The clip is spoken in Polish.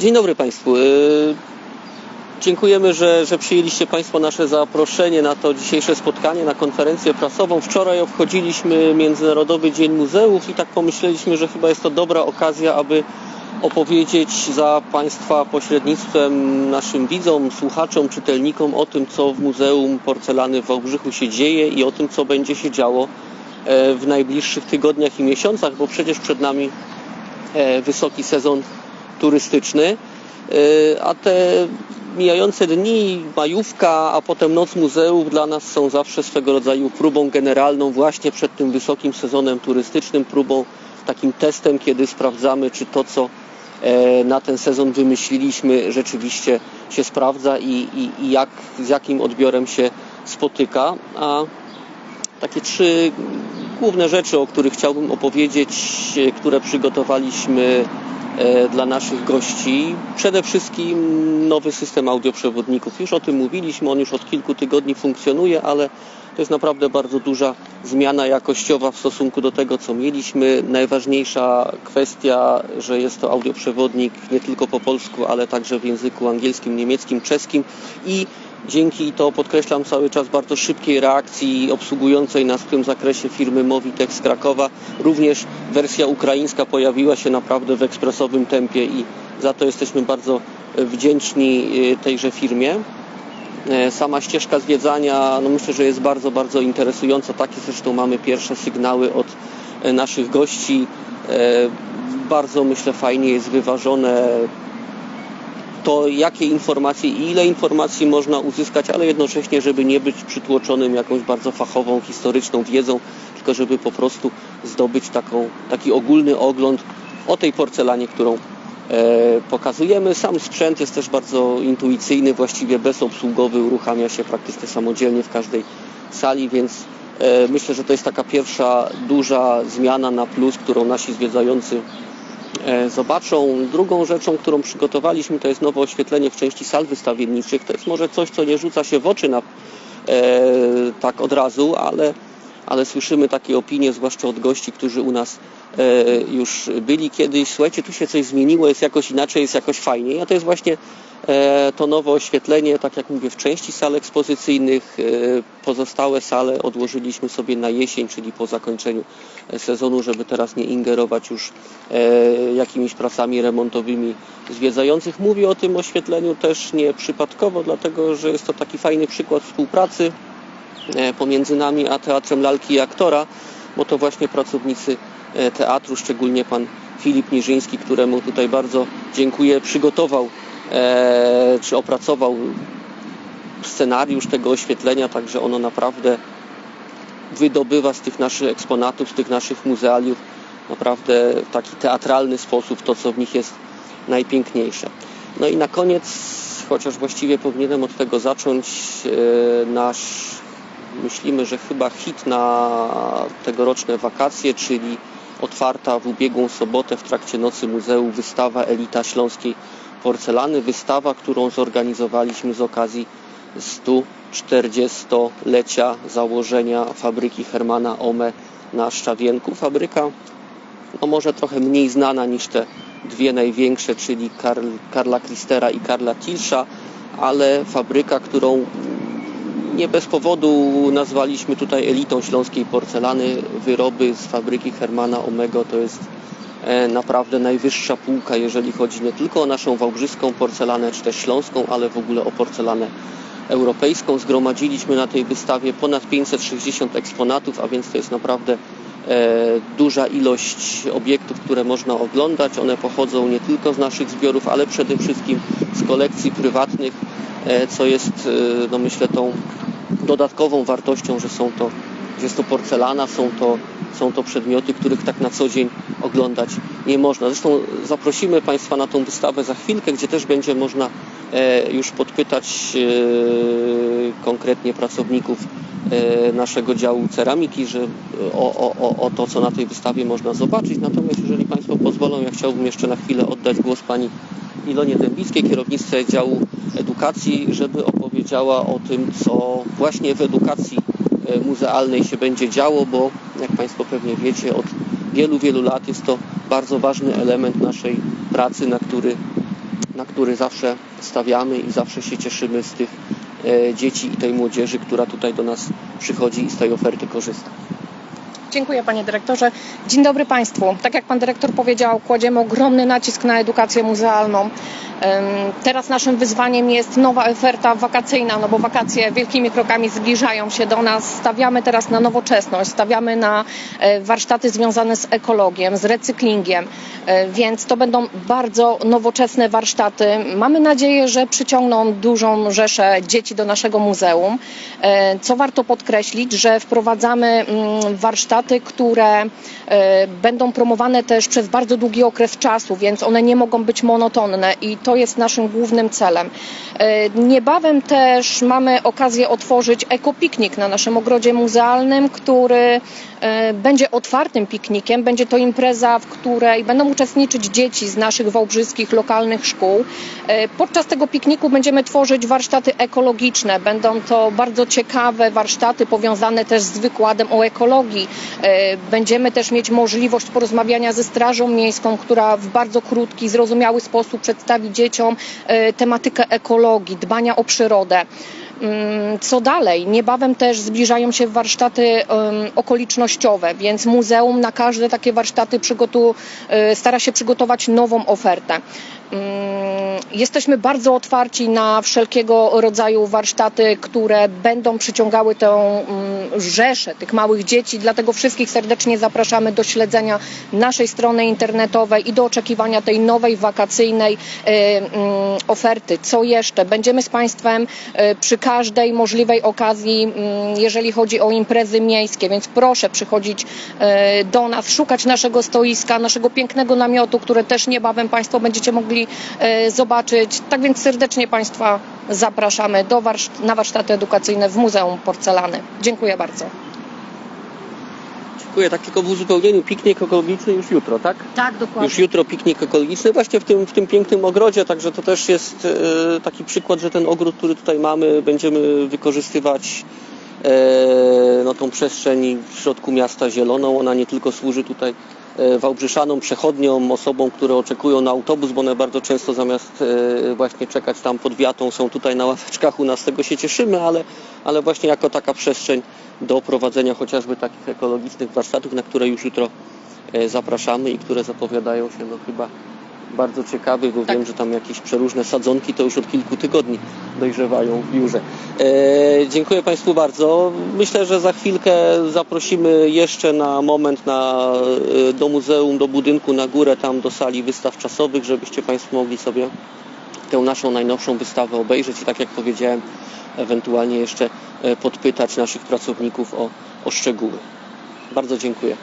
Dzień dobry Państwu. Y, dziękujemy, że, że przyjęliście Państwo nasze zaproszenie na to dzisiejsze spotkanie, na konferencję prasową. Wczoraj obchodziliśmy Międzynarodowy Dzień Muzeów i tak pomyśleliśmy, że chyba jest to dobra okazja, aby opowiedzieć za Państwa pośrednictwem naszym widzom, słuchaczom, czytelnikom o tym, co w Muzeum Porcelany w Wałbrzychu się dzieje i o tym, co będzie się działo e, w najbliższych tygodniach i miesiącach, bo przecież przed nami e, wysoki sezon turystyczny, e, a te mijające dni, majówka, a potem noc muzeów dla nas są zawsze swego rodzaju próbą generalną właśnie przed tym wysokim sezonem turystycznym, próbą takim testem, kiedy sprawdzamy, czy to, co e, na ten sezon wymyśliliśmy, rzeczywiście się sprawdza i, i, i jak, z jakim odbiorem się spotyka. A takie trzy główne rzeczy, o których chciałbym opowiedzieć, e, które przygotowaliśmy dla naszych gości. Przede wszystkim nowy system audioprzewodników. Już o tym mówiliśmy, on już od kilku tygodni funkcjonuje, ale to jest naprawdę bardzo duża zmiana jakościowa w stosunku do tego, co mieliśmy. Najważniejsza kwestia, że jest to audioprzewodnik nie tylko po polsku, ale także w języku angielskim, niemieckim, czeskim i dzięki, to podkreślam cały czas, bardzo szybkiej reakcji obsługującej nas w tym zakresie firmy Movitech z Krakowa. Również wersja ukraińska pojawiła się naprawdę w ekspresowym tempie i za to jesteśmy bardzo wdzięczni y, tejże firmie. E, Sama ścieżka zwiedzania, no myślę, że jest bardzo, bardzo interesująca. Takie zresztą mamy pierwsze sygnały od e, naszych gości. E, Bardzo myślę fajnie jest wyważone to, jakie informacje i ile informacji można uzyskać, ale jednocześnie, żeby nie być przytłoczonym jakąś bardzo fachową, historyczną wiedzą, tylko żeby po prostu zdobyć taką, taki ogólny ogląd o tej porcelanie, którą e, pokazujemy. Sam sprzęt jest też bardzo intuicyjny, właściwie bezobsługowy, uruchamia się praktycznie samodzielnie w każdej sali, więc e, myślę, że to jest taka pierwsza duża zmiana na plus, którą nasi zwiedzający e, zobaczą. Drugą rzeczą, którą przygotowaliśmy, to jest nowe oświetlenie w części sal wystawienniczych. To jest może coś, co nie rzuca się w oczy na, tak od razu, ale, ale słyszymy takie opinie, zwłaszcza od gości, którzy u nas już byli kiedyś. Słuchajcie, tu się coś zmieniło, jest jakoś inaczej, jest jakoś fajniej. A to jest właśnie e, to nowe oświetlenie, tak jak mówię, w części sal ekspozycyjnych. E, pozostałe sale odłożyliśmy sobie na jesień, czyli po zakończeniu sezonu, żeby teraz nie ingerować już e, jakimiś pracami remontowymi zwiedzających. Mówię o tym oświetleniu też nie przypadkowo, dlatego że jest to taki fajny przykład współpracy e, pomiędzy nami a Teatrem Lalki i Aktora, bo to właśnie pracownicy e, teatru, szczególnie pan Filip Niżyński, któremu tutaj bardzo dziękuję, przygotował e, czy opracował scenariusz tego oświetlenia, także ono naprawdę wydobywa z tych naszych eksponatów, z tych naszych muzealiów naprawdę w taki teatralny sposób to, co w nich jest najpiękniejsze. No i na koniec, chociaż właściwie powinienem od tego zacząć, e, nasz, myślimy, że chyba hit na tegoroczne wakacje, czyli otwarta w ubiegłą sobotę w trakcie Nocy Muzeum wystawa Elita Śląskiej Porcelany. Wystawa, którą zorganizowaliśmy z okazji 140-lecia założenia fabryki Hermana Ome na Szczawienku. Fabryka no może trochę mniej znana niż te dwie największe, czyli Karl, Karla Kristera i Karla Tilsza, ale fabryka, którą nie bez powodu nazwaliśmy tutaj elitą śląskiej porcelany. Wyroby z fabryki Hermana Omego to jest e, naprawdę najwyższa półka, jeżeli chodzi nie tylko o naszą wałbrzyską porcelanę, czy też śląską, ale w ogóle o porcelanę europejską. Zgromadziliśmy na tej wystawie ponad 560 eksponatów, a więc to jest naprawdę duża ilość obiektów, które można oglądać. One pochodzą nie tylko z naszych zbiorów, ale przede wszystkim z kolekcji prywatnych, e, co jest, e, no myślę, tą dodatkową wartością, że są to, jest to porcelana, są to, są to przedmioty, których tak na co dzień oglądać nie można. Zresztą zaprosimy Państwa na tą wystawę za chwilkę, gdzie też będzie można e, już podpytać e, konkretnie pracowników e, naszego działu ceramiki, że o, o, o, to, co na tej wystawie można zobaczyć. Natomiast jeżeli Państwo pozwolą, ja chciałbym jeszcze na chwilę oddać głos Pani Ilonie Dębickiej, kierownictwie działu edukacji, żeby opowiedziała o tym, co właśnie w edukacji e, muzealnej się będzie działo, bo jak Państwo pewnie wiecie, od wielu, wielu lat jest to bardzo ważny element naszej pracy, na który, na który zawsze stawiamy i zawsze się cieszymy z tych dzieci i tej młodzieży, która tutaj do nas przychodzi i z tej oferty korzysta. Dziękuję panie dyrektorze. Dzień dobry państwu. Tak jak pan dyrektor powiedział, kładziemy ogromny nacisk na edukację muzealną. Teraz naszym wyzwaniem jest nowa oferta wakacyjna, no bo wakacje wielkimi krokami zbliżają się do nas. Stawiamy teraz na nowoczesność, stawiamy na e, warsztaty związane z ekologią, z recyklingiem, E, więc to będą bardzo nowoczesne warsztaty. Mamy nadzieję, że przyciągną dużą rzeszę dzieci do naszego muzeum. E, Co warto podkreślić, że wprowadzamy mm, warsztaty, które e, będą promowane też przez bardzo długi okres czasu, więc one nie mogą być monotonne i to jest naszym głównym celem. E, Niebawem też mamy okazję otworzyć ekopiknik na naszym ogrodzie muzealnym, który e, będzie otwartym piknikiem. Będzie to impreza, w której będą uczestniczyć dzieci z naszych wałbrzyskich lokalnych szkół. Podczas tego pikniku będziemy tworzyć warsztaty ekologiczne. Będą to bardzo ciekawe warsztaty powiązane też z wykładem o ekologii. E, Będziemy też mieć możliwość porozmawiania ze Strażą Miejską, która w bardzo krótki, zrozumiały sposób przedstawi dzieciom e, tematykę ekologii, dbania o przyrodę. Mm, Co dalej? Niebawem też zbliżają się warsztaty okolicznościowe, więc muzeum na każde takie warsztaty e, stara się przygotować nową ofertę. Jesteśmy bardzo otwarci na wszelkiego rodzaju warsztaty, które będą przyciągały tę mm, rzeszę tych małych dzieci, dlatego wszystkich serdecznie zapraszamy do śledzenia naszej strony internetowej i do oczekiwania tej nowej wakacyjnej e, mm, oferty. Co jeszcze? Będziemy z Państwem e, przy każdej możliwej okazji, mm, jeżeli chodzi o imprezy miejskie, więc proszę przychodzić e, do nas, szukać naszego stoiska, naszego pięknego namiotu, które też niebawem Państwo będziecie mogli e, zobaczyć. Tak więc serdecznie Państwa zapraszamy do warsz- na warsztaty edukacyjne w Muzeum Porcelany. Dziękuję bardzo. Dziękuję. Tak tylko w uzupełnieniu, piknik ekologiczny już jutro, tak? Tak, dokładnie. Już jutro piknik ekologiczny właśnie w tym, w tym pięknym ogrodzie, także to też jest e, taki przykład, że ten ogród, który tutaj mamy, będziemy wykorzystywać e, no, tą przestrzeń w środku miasta zieloną. Ona nie tylko służy tutaj Wałbrzyszanom, przechodniom, osobom, które oczekują na autobus, bo one bardzo często zamiast e, właśnie czekać tam pod wiatą są tutaj na ławeczkach u nas, tego się cieszymy, ale, ale właśnie jako taka przestrzeń do prowadzenia chociażby takich ekologicznych warsztatów, na które już jutro e, zapraszamy i które zapowiadają się no chyba bardzo ciekawe, bo Tak. wiem, że tam jakieś przeróżne sadzonki to już od kilku tygodni dojrzewają w biurze. E, dziękuję Państwu bardzo. Myślę, że za chwilkę zaprosimy jeszcze na moment na, e, do muzeum, do budynku na górę, tam do sali wystaw czasowych, żebyście Państwo mogli sobie tę naszą najnowszą wystawę obejrzeć i tak jak powiedziałem, ewentualnie jeszcze e, podpytać naszych pracowników o, o szczegóły. Bardzo dziękuję.